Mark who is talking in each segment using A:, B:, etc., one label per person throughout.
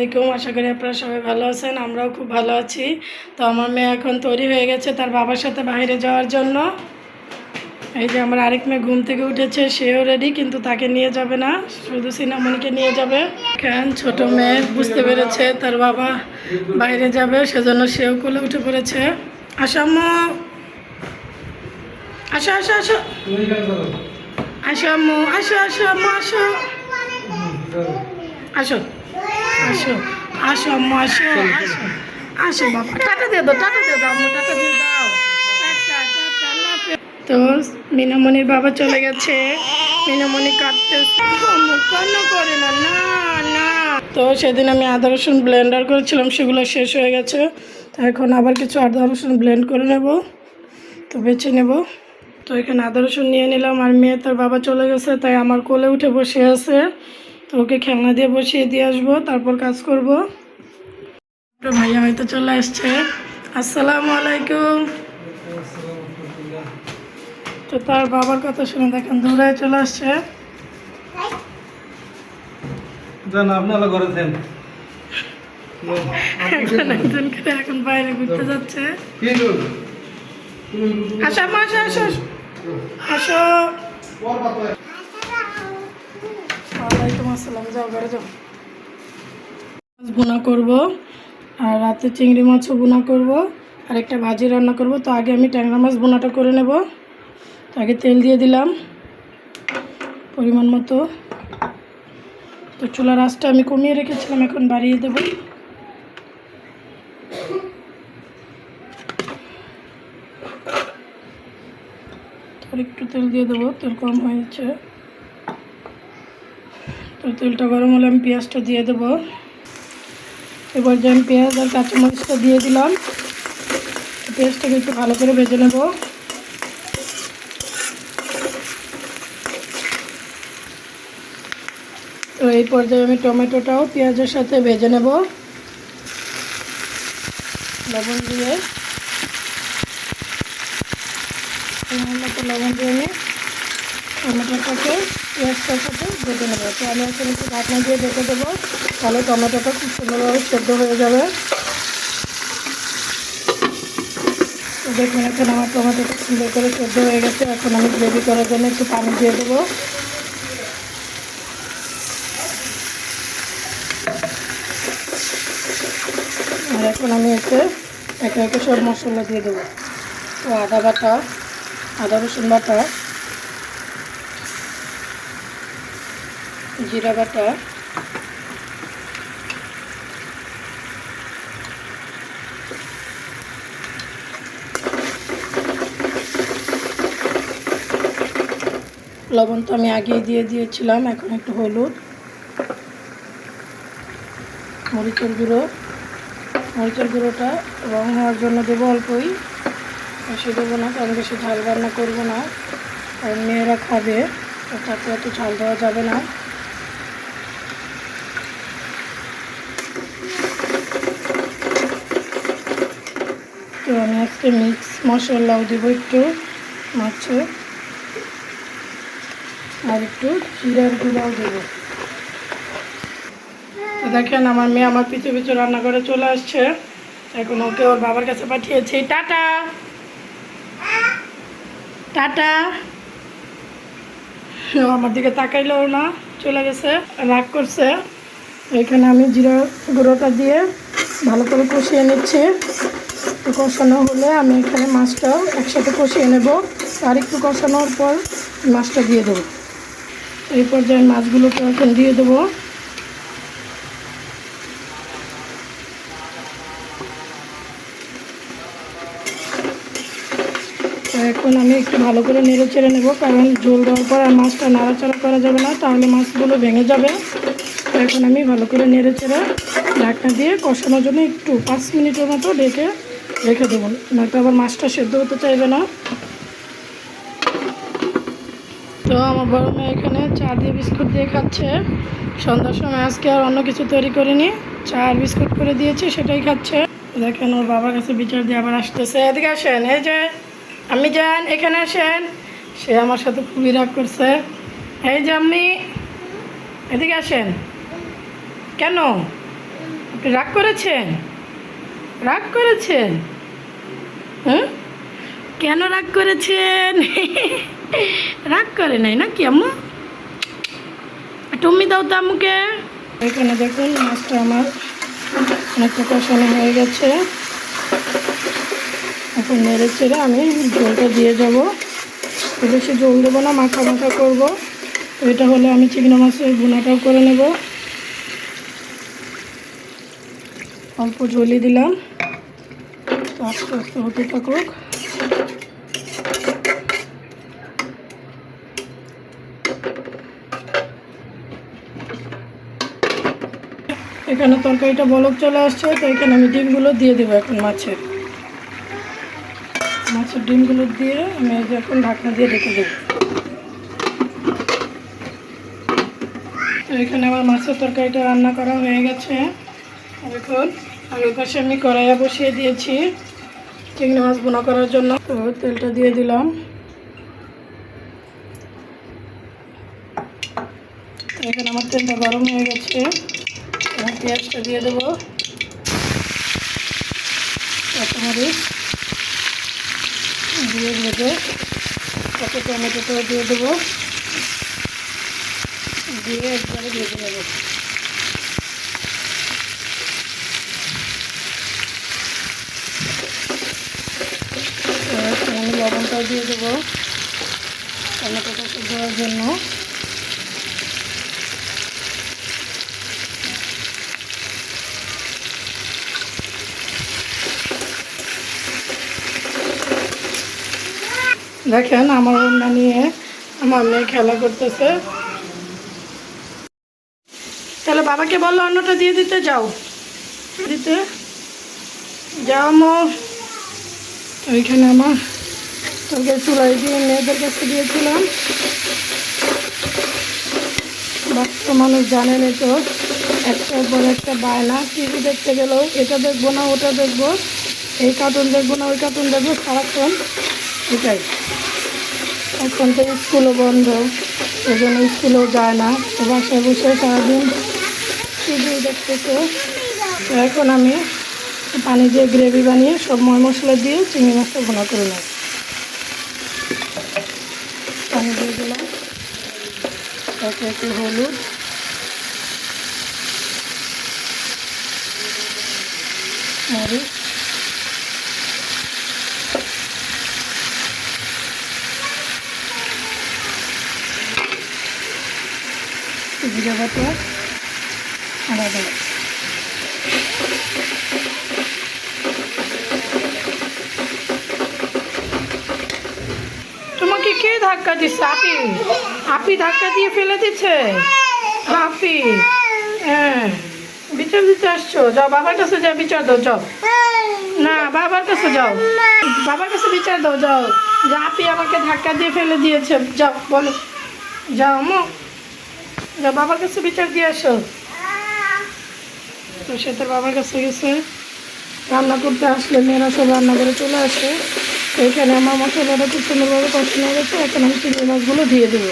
A: আসসালামাইকুম আশা করি আপনারা সবাই ভালো আছেন, আমরাও খুব ভালো আছি। তো আমার মেয়ে এখন তৈরি হয়ে গেছে তার বাবার সাথে বাইরে যাওয়ার জন্য। এই যে আমার আরেক মেয়ে ঘুম থেকে উঠেছে, সেও রেডি কিন্তু তাকে নিয়ে যাবে না। শুধু সিনামণিকে নিয়ে যাবে। কেন ছোট মেয়ে বুঝতে পেরেছে তার বাবা বাইরে যাবে, সেজন্য সেও কোলে উঠে পড়েছে। আসাম আসো আসো আসো। আসো আম্মু, আসো আসো আসো। আসো। আসো আসো আম্মু আসো আসো। আসো বাবা। টাটা দিয়ে দাও টাটা দিয়ে দাও আম্মু টাটা দিয়ে দাও। তো মিনামণির বাবা চলে গেছে। মিনামণি আম্মু কান্না করে না না না। তো সেদিন আমি আদা রসুন ব্লেন্ডার করেছিলাম সেগুলো শেষ হয়ে গেছে। তো এখন আবার কিছু আদা রসুন ব্লেন্ড করে নেব। তো বেছে নেব। তো এখানে আদা রসুন নিয়ে নিলাম আর মেয়ে তার বাবা চলে গেছে তাই আমার কোলে উঠে বসে আছে। তো ওকে খেলনা দিয়ে বসিয়ে দিয়ে আসব তারপর কাজ করব। তো ভাইয়া হয়তো চলে আসছে। আসসালামু আলাইকুম। তো তার বাবার কথা শুনে দেখেন দৌড়ায় চলে আসছে।
B: আপনারা
A: এখন একজন করে এখন বাইরে ঘুরতে যাচ্ছে। আসো আম্মা, আসো আসো আসো। মাছ ভুনা করব, আর রাতে চিংড়ি মাছও ভুনা করব, আর একটা ভাজি রান্না করব। তো আগে আমি ট্যাংরা মাছ বোনাটা করে নেব। তো আগে তেল দিয়ে দিলাম, পরিমাণ মতো। তো চুলার আঁচটা আমি কমিয়ে রেখেছিলাম, এখন বাড়িয়ে দেব। আর একটু তেল দিয়ে দেবো, তেল কম হয়েছে। তো তেলটা গরম হলে আমি পেঁয়াজটা দিয়ে দেবো। এবার যে আমি পেঁয়াজ আর কাঁচামরিচটা দিয়ে দিলাম, পেঁয়াজটাকে একটু ভালো করে ভেজে নেব। তো এই পর্যায়ে আমি টমেটোটাও পেঁয়াজের সাথে ভেজে নেব। লবণ দিয়ে। লবণ দিয়ে আমি টমেটোটাকে পেঁয়াজটার সাথে ভেজে নেব। তো আমি এখন একটু ঢাকনা দিয়ে ঢেকে দেবো। তাহলে টমেটোটা খুব সুন্দরভাবে সেদ্ধ হয়ে যাবে। দেখুন, এখন আমার টমেটোটা সুন্দর করে সেদ্ধ হয়ে গেছে। এখন আমি গ্রেভি করার জন্য একটু পানি দিয়ে দেবো। আর এখন আমি এতে একে একে সব মশলা দিয়ে দেবো। তো আদা বাটা, আদা রসুন বাটা জিরা বাটা। লবণ তো আমি আগেই দিয়ে দিয়েছিলাম, এখন একটু হলুদ। মরিচের গুঁড়ো। মরিচের গুঁড়োটা রং হওয়ার জন্য দেবো অল্পই। বেশি দেবো না, কারণ বেশি ঝাল রান্না করব না। কারণ মেয়েরা খাবে, তাতে এত ঝাল দেওয়া যাবে না। তো আমি আজকে মিক্স মশলাও দেবো একটু মাছে আর একটু জিরার গুঁড়াও দেবো। তো দেখেন, আমার মেয়ে আমার পিছু পিছু রান্না করে চলে আসছে। এখন ওকে ওর বাবার কাছে পাঠিয়েছি। টাটা! টাটা! আমার দিকে তাকাইলো না, চলে গেছে, রাগ করছে। এখানে আমি জিরা গুঁড়োটা দিয়ে ভালো করে কষিয়ে নিচ্ছি। একটু কষানো হলে আমি এখানে মাছটাও একসাথে কষিয়ে নেব। আর একটু কষানোর পর মাছটা দিয়ে দেবো। এই পর্যায়ে মাছগুলোকে এখন দিয়ে দেবো। এখন আমি একটু ভালো করে নেড়ে চেড়ে নেব, কারণ ঝোল দেওয়ার পর আর মাছটা নাড়াচাড়া করা যাবে না, তাহলে মাছগুলো ভেঙে যাবে। এখন আমি ভালো করে নেড়ে চেড়ে ঢাকনা দিয়ে কষানোর জন্য একটু পাঁচ মিনিটের মতো ডেকে রেখে দেবো। নয়তো আবার মাছটা সেদ্ধ হতে চাইবে না। তো আমার বড় মেয়ে এখানে চা দিয়ে বিস্কুট দিয়ে খাচ্ছে। সন্ধ্যার সময় আজকে আর অন্য কিছু তৈরি করিনি। চা আর বিস্কুট করে দিয়েছি, সেটাই খাচ্ছে। দেখেন ওর বাবার কাছে বিচার দিয়ে আবার আসতেছে। এদিকে আসেন, এই যে, আমি যান, এখানে আসেন। সে আমার সাথে খুবই রাগ করছে। এই যে আমি এদিকে আসেন। কেন? আপনি রাগ করেছেন? রাগ করেছেন? হুম? কেন রাগ করেছেন? রাগ করে নাই না কি আম্মু? টুম্মি দাও তো আম্মুকে। এখানে দেখুন, মাছটা আমার অনেকটা কষানো হয়ে গেছে। এখন নেড়ে চেড়ে আমি জলটা দিয়ে যাব বেশি জল দেবো না, মাখা মাখা করব। এটা হলে আমি চিংড়ি মাছের ভুনাটাও করে নেব। অল্প জলি দিলাম। তো আস্তে আস্তে হতে থাকুক। এখানে তরকারিটা বলক চলে আসছে, তো এখানে আমি ডিমগুলো দিয়ে দেবো এখন মাছের। মাছের ডিমগুলো দিয়ে আমি এখন ঢাকনা দিয়ে রেখে দেবো। তো এখানে আমার মাছের তরকারিটা রান্না করা হয়ে গেছে। এখন আগের পাশে আমি কড়াইয়া বসিয়ে দিয়েছি। চিংড়ি মাছ বোনা করার জন্য। তো তেলটা দিয়ে দিলাম। এখানে আমার তেলটা গরম হয়ে গেছে। পেঁয়াজটা দিয়ে দেবো। কাঁচামরিচ। দিয়ে ভেজে তাতে টমেটোটাও দিয়ে দেবো। দিয়ে একবারে ভেজে নেব এবার আমি লবণটাও দিয়ে দেবো টমেটোটা সিদ্ধ হওয়ার জন্য। দেখেন আমার অন্য নিয়ে আমার মেয়ে খেলা করতেছে। তাহলে বাবাকে বলল অন্যটা দিয়ে দিতে যাও। দিতে যাও মো। ওইখানে আমার তোকে চুলাই দিয়ে মেয়েদের কাছে দিয়েছিলাম বাচ্চা মানুষ জানেনি তো, একটার পর একটা বায়না টিভি দেখতে গেলেও এটা দেখব না, ওটা দেখব। এই কার্টুন দেখব না, ওই কার্টুন দেখব, সারাক্ষণ এটাই। এখন তো স্কুলও বন্ধ জন্য স্কুলেও যায় না। তো বাসায় বসে সারাদিন টিভি দেখতেছে। তো এখন আমি পানি দিয়ে গ্রেভি বানিয়ে সব ময় মশলা দিয়ে চিংড়ি মাছটা ভোনা করে নেব। পানি দিয়ে দিলাম। একে একে হলুদ। মরিচ। জিরে বাটা। আদা তোমাকে কে ধাক্কা দিচ্ছে, আপি আপি ধাক্কা দিয়ে ফেলে দিচ্ছে। আপি হ্যাঁ বিচার দিতে আসছো, যাও, বাবার কাছে যাও, বিচার দাও, যাও। না, বাবার কাছে যাও। বাবার কাছে বিচার দাও, যাও। যে আপি আমাকে ধাক্কা দিয়ে ফেলে দিয়েছে, যাও, বলো। যাও, মো। যাও, বাবার কাছে বিচার দিয়ে আসো। তো সে তার বাবার কাছে গেছে। রান্না করতে আসলে, মেয়েরা সব রান্না করে চলে আসে। এখানে আমার মশলাটা খুব সুন্দরভাবে কষানো হয়ে গেছে। এখন আমি চিংড়ি মাছগুলো দিয়ে দেবো।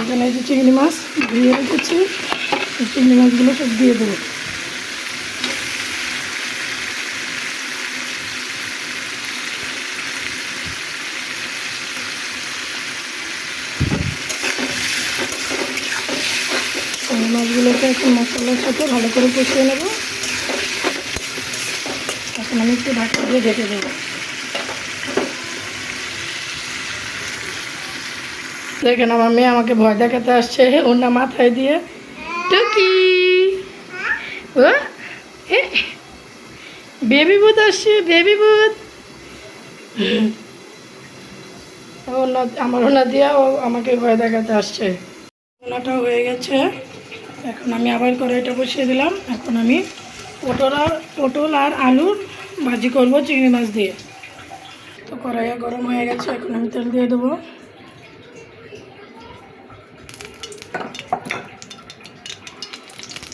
A: এখানে যে চিংড়ি মাছ ধুয়ে রেখেছি। চিংড়ি মাছগুলো সব দিয়ে দেবো। মাছগুলোকে এখন মশলার সাথে ভালো করে কষিয়ে নেব। আমি একটু ঢাকা দিয়ে ঢেকে দেবো। দেখেন, আমার মেয়ে আমাকে ভয় দেখাতে আসছে। ওর না মাথায় দিয়ে টুকি। ও বেবি বুথ আসছে, বেবি ওনা আমার ওনা দিয়া ও আমাকে ভয় দেখাতে আসছে। ওনাটাও হয়ে গেছে। এখন আমি আবার করে এটা বসিয়ে দিলাম। এখন আমি পটল আর পটল আর আলুর ভাজি করব, চিংড়ি মাছ দিয়ে। তো কড়াইয়া গরম হয়ে গেছে, এখন আমি তেল দিয়ে দেবো।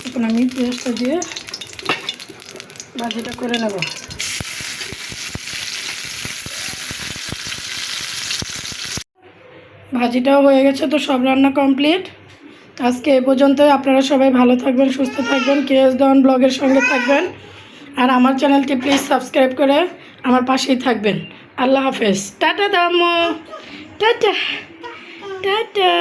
A: এখন আমি পেঁয়াজটা দিয়ে ভাজিটা করে নেব। ভাজিটাও হয়ে গেছে, তো সব রান্না কমপ্লিট। আজকে এ পর্যন্তই, আপনারা সবাই ভালো থাকবেন, সুস্থ থাকবেন, কেএস ডন ব্লগের সঙ্গে থাকবেন। আর আমার চ্যানেলটি প্লিজ সাবস্ক্রাইব করে আমার পাশেই থাকবেন। আল্লাহ হাফেজ। টাটা দামো টাটা। টাটা।